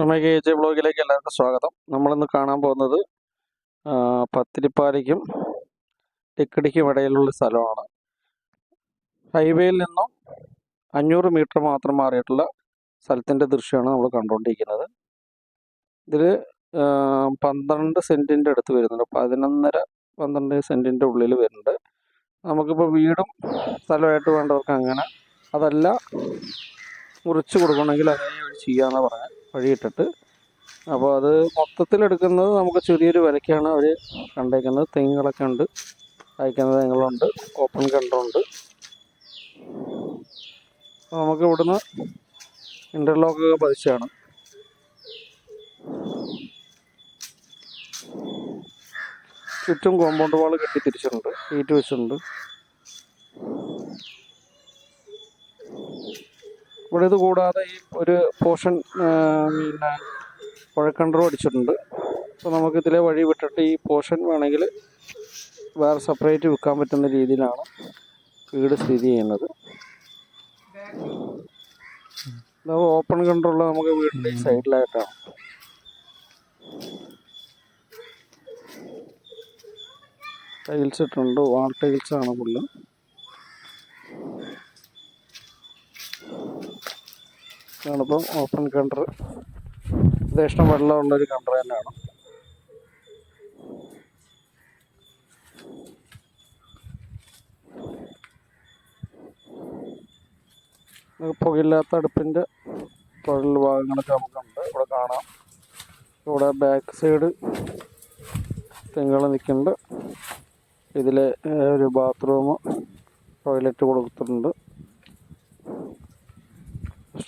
റമേക്ക് A ബ്ലോഗിലേക്ക് എല്ലാവർക്കും സ്വാഗതം. നമ്മളിന്ന് കാണാൻ പോകുന്നത് പത്തിരിപ്പാലയ്ക്കും തെക്കടിക്കും ഇടയിലുള്ള സ്ഥലമാണ്. ഹൈവേയിൽ നിന്നും അഞ്ഞൂറ് മീറ്റർ മാത്രം മാറിയിട്ടുള്ള സ്ഥലത്തിന്റെ ദൃശ്യമാണ് നമ്മൾ കണ്ടുകൊണ്ടിരിക്കുന്നത്. ഇതിൽ പന്ത്രണ്ട് സെന്റിന്റെ അടുത്ത് വരുന്നുണ്ട്. പതിനൊന്നര പന്ത്രണ്ട് സെന്റിന്റെ ഉള്ളിൽ വരുന്നുണ്ട്. നമുക്കിപ്പോൾ വീടും സ്ഥലമായിട്ട് വേണ്ടവർക്ക് അങ്ങനെ അതല്ല മുറിച്ച് കൊടുക്കണമെങ്കിൽ അങ്ങനെ ചെയ്യാമെന്നാണ് ചെയ്യാമെന്ന് പറഞ്ഞ. വഴിയിട്ടിട്ട്. അപ്പോൾ അത് മൊത്തത്തിൽ എടുക്കുന്നത് നമുക്ക് ചെറിയൊരു വിലയ്ക്കാണ് അവർ കണ്ടേക്കുന്നത്. തെങ്ങുകളൊക്കെ ഉണ്ട്. അയക്കുന്ന തെങ്ങുകളുണ്ട്. ഓപ്പൺ കണ്ടറുണ്ട് അപ്പോൾ നമുക്ക് ഇവിടുന്ന് ഇന്റർലോക്കൊക്കെ പതിച്ചാണ്. ചുറ്റും കോമ്പൗണ്ട് വാൾ കെട്ടി തിരിച്ചിട്ടുണ്ട്. ഈറ്റ് വെച്ചിട്ടുണ്ട്. ഇവിടെ ഇത് കൂടാതെ ഈ ഒരു പോർഷൻ പിന്നെ കുഴക്കണ്ടറും അടിച്ചിട്ടുണ്ട്. അപ്പോൾ നമുക്ക് ഇതിലെ വഴി വിട്ടിട്ട് ഈ പോർഷൻ വേണമെങ്കിൽ വേറെ സെപ്പറേറ്റ് വിൽക്കാൻ പറ്റുന്ന രീതിയിലാണ് വീട് സ്ഥിതി ചെയ്യുന്നത്. ഓപ്പൺ കണ്ടറുള്ള നമുക്ക് വീടിന്റെ ഈ സൈഡിലായിട്ടാണ്. ടൈൽസ് ഇട്ടുണ്ട് വാൾ ടൈൽസ് ആണ് ഇതാണിപ്പം ഓപ്പൺ കണ്ടർ യഥേഷ്ടം വെള്ളമുള്ളൊരു കണ്ടർ തന്നെയാണ്. പുകയില്ലാത്ത അടുപ്പിന്റെ തൊഴിൽ ഭാഗങ്ങളൊക്കെ നമുക്കുണ്ട്. ഇവിടെ കാണാം. ഇവിടെ ബാക്ക് സൈഡ് തെങ്ങുകൾ നിൽക്കുന്നുണ്ട്. ഇതിൽ ഒരു ബാത്റൂം ടോയ്ലറ്റ് കൊടുത്തിട്ടുണ്ട്.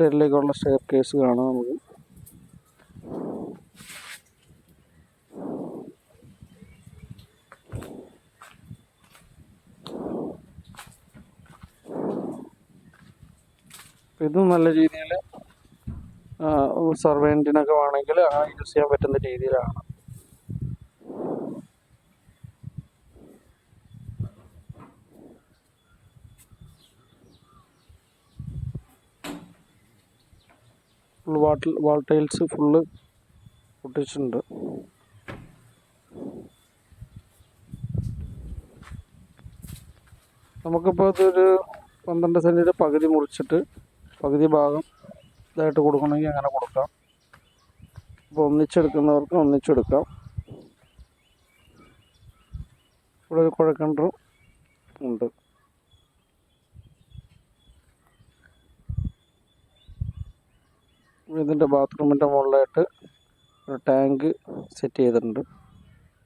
സ്റ്റെയറിലേക്കുള്ള സ്റ്റെയർ കേസ് കാണാം നമുക്ക്. ഇതും നല്ല രീതിയിൽ സർവേന്റിനൊക്കെ വേണമെങ്കിൽ ആ യൂസ് ചെയ്യാൻ പറ്റുന്ന രീതിയിലാണ്. ഫുൾ വാട്ടിൽ ഫുള്ള് പൊട്ടിച്ചിട്ടുണ്ട്. നമുക്കിപ്പോൾ ഇതൊരു പന്ത്രണ്ട് സെന്റിന്റെ പകുതി മുറിച്ചിട്ട് പകുതി ഭാഗം ഇതായിട്ട് കൊടുക്കണമെങ്കിൽ അങ്ങനെ കൊടുക്കാം. അപ്പോൾ ഒന്നിച്ചെടുക്കുന്നവർക്ക് ഒന്നിച്ചെടുക്കാം. ഇവിടെ ഒരു കുഴക്കണ്ടറും ഉണ്ട്. ഇതിന്റെ ബാത്റൂമിന്റെ മുകളിലായിട്ട് ഒരു ടാങ്ക് സെറ്റ് ചെയ്തിട്ടുണ്ട്.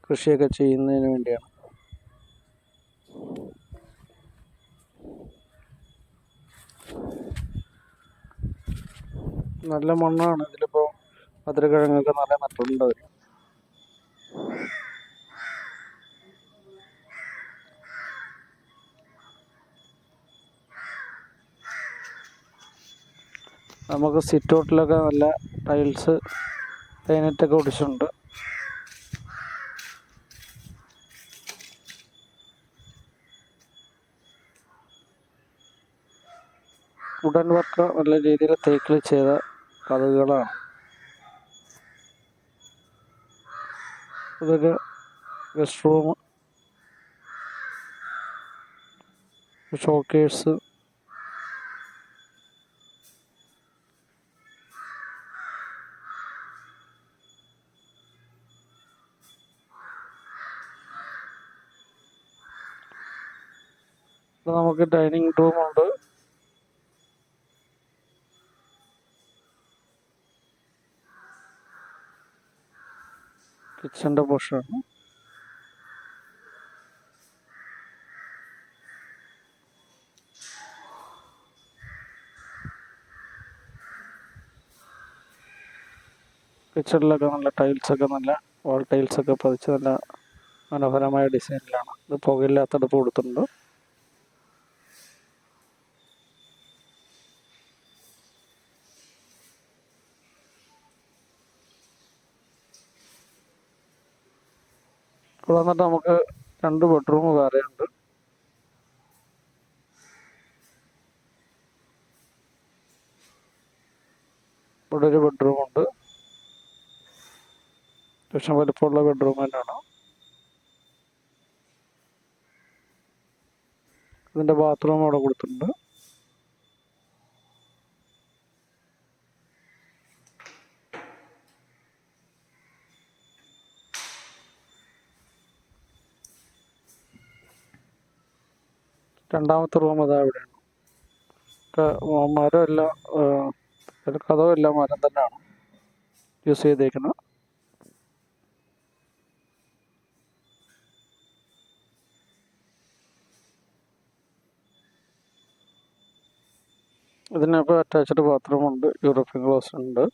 കൃഷിയൊക്കെ ചെയ്യുന്നതിന് വേണ്ടിയാണ്. നല്ല മണ്ണാണ്. ഇതിലിപ്പോൾ മധുരക്കിഴങ്ങൊക്കെ നല്ല നട്ടിട്ടുണ്ട് അവർ നമുക്ക് സിറ്റ് ഔട്ടിലൊക്കെ നല്ല ടൈൽസ് പെയിനറ്റൊക്കെ ഒടിച്ചിട്ടുണ്ട് വുഡൻ വർക്ക് നല്ല രീതിയിൽ തേക്കിൽ ചെയ്ത കഥകളാണ്. ഇതൊരു ഗസ്റ്റ് റൂം ഷോക്കേഴ്സ് നമുക്ക് ഡൈനിങ് റൂം ഉണ്ട്. കിച്ചന്റെ പോർഷനാണ് കിച്ചണിലൊക്കെ നല്ല ടൈൽസൊക്കെ നല്ല വാൾ ടൈൽസൊക്കെ പതിച്ച് നല്ല മനോഹരമായ ഡിസൈനിലാണ് ഇത് പുകയില്ലാത്തടുപ്പ് കൊടുത്തിട്ടുണ്ട്. ഇവിടെ വന്നിട്ട് നമുക്ക് രണ്ട് ബെഡ്റൂം വേറെ ഉണ്ട് ഇവിടെ ഒരു ബെഡ്റൂം ഉണ്ട്. അത്യാവശ്യം വലിപ്പമുള്ള ബെഡ്റൂം തന്നെയാണ്. ഇതിന്റെ ബാത്റൂം അവിടെ കൊടുത്തിട്ടുണ്ട്. രണ്ടാമത്തെ റൂം അതാ ഇവിടെയാണ്. മരമല്ല അതിൽ എല്ലാം മരം തന്നെയാണ് യൂസ് ചെയ്തേക്കുന്നത്. ഇതിനകത്ത് അറ്റാച്ച്ഡ് ബാത്റൂം ഉണ്ട് യൂറോപ്യൻ ക്ലോസ് ഉണ്ട്.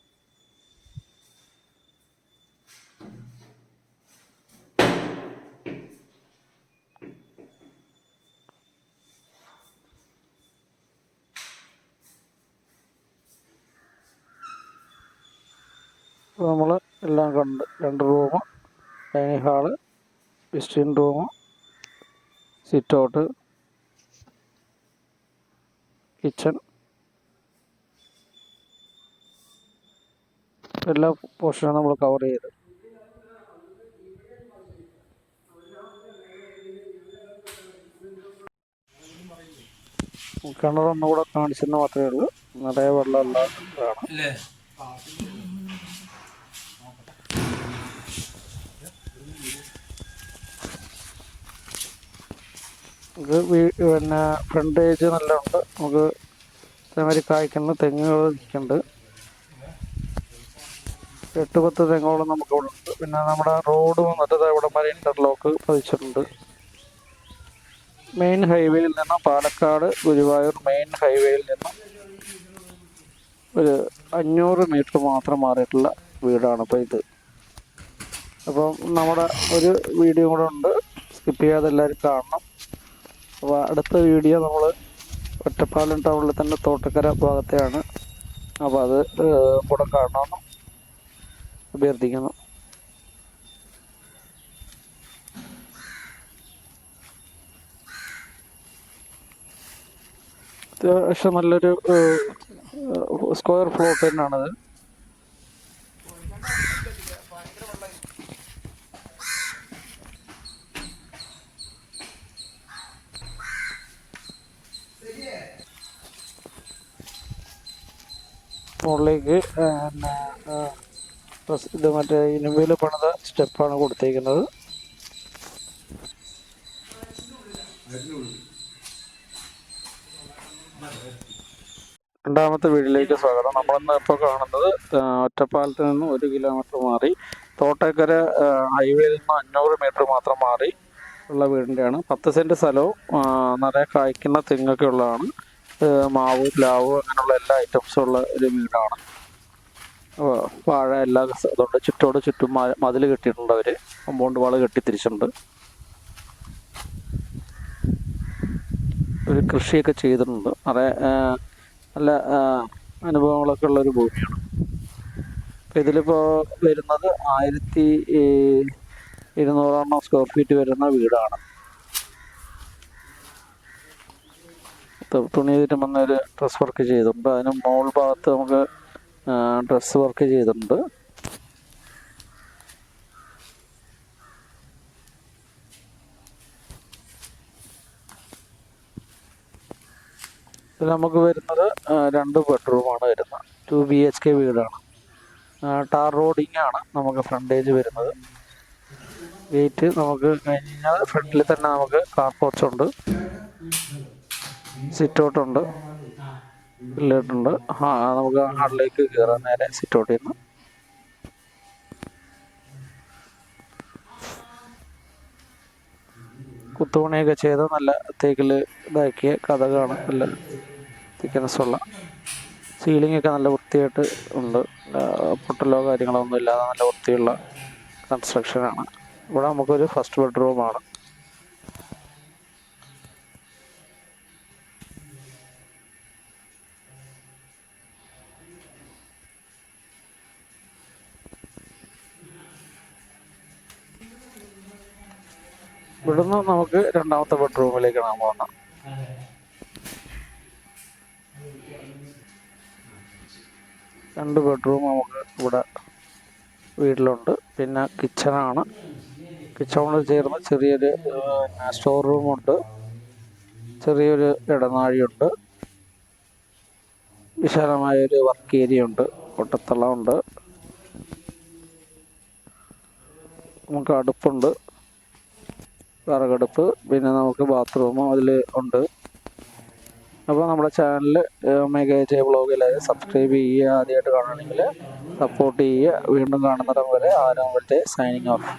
നമ്മൾ എല്ലാം കണ്ട് രണ്ട് room dining hall visiting room sit out kitchen. എല്ലാ പോർഷനും നമ്മൾ കവർ ചെയ്ത്. കിണറൊന്നുകൂടെ കാണിച്ചെന്ന് മാത്രമേ ഉള്ളൂ. നിറയെ വെള്ളമുള്ള വീ- പിന്നെ ഫ്രണ്ടേജ് നല്ല ഉണ്ട്. നമുക്ക് ഇതേമാതിരി കായ്ക്കുന്ന തെങ്ങുകൾ നിൽക്കുന്നുണ്ട്. എട്ട് പത്ത് തെങ്ങോളം നമുക്ക് ഇവിടെ ഉണ്ട്. പിന്നെ നമ്മുടെ റോഡ് വന്നിട്ട് ഇവിടെ വരെ ഇന്റർലോക്ക് പതിച്ചിട്ടുണ്ട്. മെയിൻ ഹൈവേയിൽ നിന്ന് പാലക്കാട് ഗുരുവായൂർ മെയിൻ ഹൈവേയിൽ നിന്ന് ഒരു അഞ്ഞൂറ് മീറ്റർ മാത്രം മാറിയിട്ടുള്ള വീടാണ് ഇപ്പോൾ ഇത്. അപ്പം നമ്മുടെ ഒരു വീഡിയോ കൂടെ ഉണ്ട്. സ്കിപ്പ് ചെയ്യാതെ എല്ലാവരും കാണണം. അപ്പോൾ അടുത്ത വീഡിയോ നമ്മൾ ഒറ്റപ്പാലം ടൗണിൽ തന്നെ തോട്ടക്കര ഭാഗത്തെയാണ്. അപ്പോൾ അത് കൂടെ കാണണമെന്ന് അഭ്യർത്ഥിക്കുന്നു. അത്യാവശ്യം നല്ലൊരു സ്ക്വയർ ഫ്ലോട്ട് തന്നെയാണത്. മുകളിലേക്ക് പിന്നെ ഇത് മറ്റേ ഇനിമയിൽ പണിത സ്റ്റെപ്പാണ് കൊടുത്തേക്കുന്നത്. രണ്ടാമത്തെ വീട്ടിലേക്ക് സ്വാഗതം. നമ്മളിന്ന് ഇപ്പോൾ കാണുന്നത് ഒറ്റപ്പാലത്ത് നിന്ന് ഒരു കിലോമീറ്റർ മാറി തോട്ടക്കര ഹൈവേയിൽ നിന്ന് അഞ്ഞൂറ് മീറ്റർ മാത്രം മാറി ഉള്ള വീടിന്റെയാണ് പത്ത് സെന്റ് സ്ഥലവും നിറയെ കായ്ക്കുന്ന തെങ്ങൊക്കെ ഉള്ളതാണ്. മാവ് പ്ലാവ് അങ്ങനെയുള്ള എല്ലാ ഐറ്റംസും ഉള്ള ഒരു വീടാണ്. വാഴ എല്ലാ അതുകൊണ്ട് ചുറ്റോട് ചുറ്റും മതിൽ കെട്ടിയിട്ടുണ്ട് അവർ കമ്പൗണ്ട് വാൾ കെട്ടി തിരിച്ചിട്ടുണ്ട് ഒരു കൃഷിയൊക്കെ ചെയ്തിട്ടുണ്ട്. നിറയെ നല്ല അനുഭവങ്ങളൊക്കെ ഉള്ള ഒരു ഭൂമിയാണ്. അപ്പം ഇതിലിപ്പോൾ വരുന്നത് ആയിരത്തി ഇരുന്നൂറെണ്ണം സ്ക്വയർ ഫീറ്റ് വരുന്ന വീടാണ്. തുണി തിരുമുന്ന ഒരു ഡ്രസ് വർക്ക് ചെയ്തിട്ടുണ്ട്. അതിന് മോൾ ഭാഗത്ത് നമുക്ക് ഡ്രസ് വർക്ക് ചെയ്തിട്ടുണ്ട്. ഇതിൽ നമുക്ക് വരുന്നത് രണ്ട് ബെഡ്റൂമാണ് വരുന്നത്. ടു ബി എച്ച് കെ വീടാണ്. ടാർ റോഡിങ് ആണ് നമുക്ക് ഫ്രണ്ടേജ് വരുന്നത്. ഗേറ്റ് നമുക്ക് കഴിഞ്ഞാൽ ഫ്രണ്ടിൽ തന്നെ നമുക്ക് കാർ പോർച്ച് ഉണ്ട് സിറ്റ് ഔട്ട് ഉണ്ട് ഉണ്ട് ആ നമുക്ക് ഹാളിലേക്ക് കയറാൻ നേരെ സിറ്റ് ഔട്ടിൽ നിന്ന് കുത്തുപണിയൊക്കെ ചെയ്ത് നല്ല തേക്കിൽ ഇതാക്കിയ കഥകാണ് നല്ല തിക്കനസ്സുള്ള. സീലിംഗ് ഒക്കെ നല്ല വൃത്തിയായിട്ട് ഉണ്ട്. പൊട്ടലോ കാര്യങ്ങളോ ഒന്നും ഇല്ലാതെ നല്ല വൃത്തിയുള്ള കൺസ്ട്രക്ഷനാണ് ഇവിടെ നമുക്കൊരു ഫസ്റ്റ് ബെഡ്റൂമാണ് ഇവിടുന്ന് നമുക്ക് രണ്ടാമത്തെ ബെഡ്റൂമിലേക്കാണ് പോകണം രണ്ട് ബെഡ്റൂം നമുക്ക് ഇവിടെ വീട്ടിലുണ്ട്. പിന്നെ കിച്ചണാണ്. കിച്ചണോട് ചേർന്ന് ചെറിയൊരു സ്റ്റോർ റൂമുണ്ട് ചെറിയൊരു ഇടനാഴിയുണ്ട്. വിശാലമായൊരു വർക്ക് ഏരിയ ഉണ്ട്. ഒട്ടത്തളമുണ്ട് നമുക്ക് അടുപ്പുണ്ട്. വിറകടുപ്പ് പിന്നെ നമുക്ക് ബാത്റൂമും അതിൽ ഉണ്ട്. അപ്പോൾ നമ്മുടെ ചാനൽ മെഗാ ജെ ബ്ലോഗിൽ സബ്സ്ക്രൈബ് ചെയ്യുക ആദ്യമായിട്ട് കാണുകയാണെങ്കിൽ സപ്പോർട്ട് ചെയ്യുക. വീണ്ടും കാണുന്നിടം വരെ ആരാമത്തെ സൈനിങ് ഓഫ്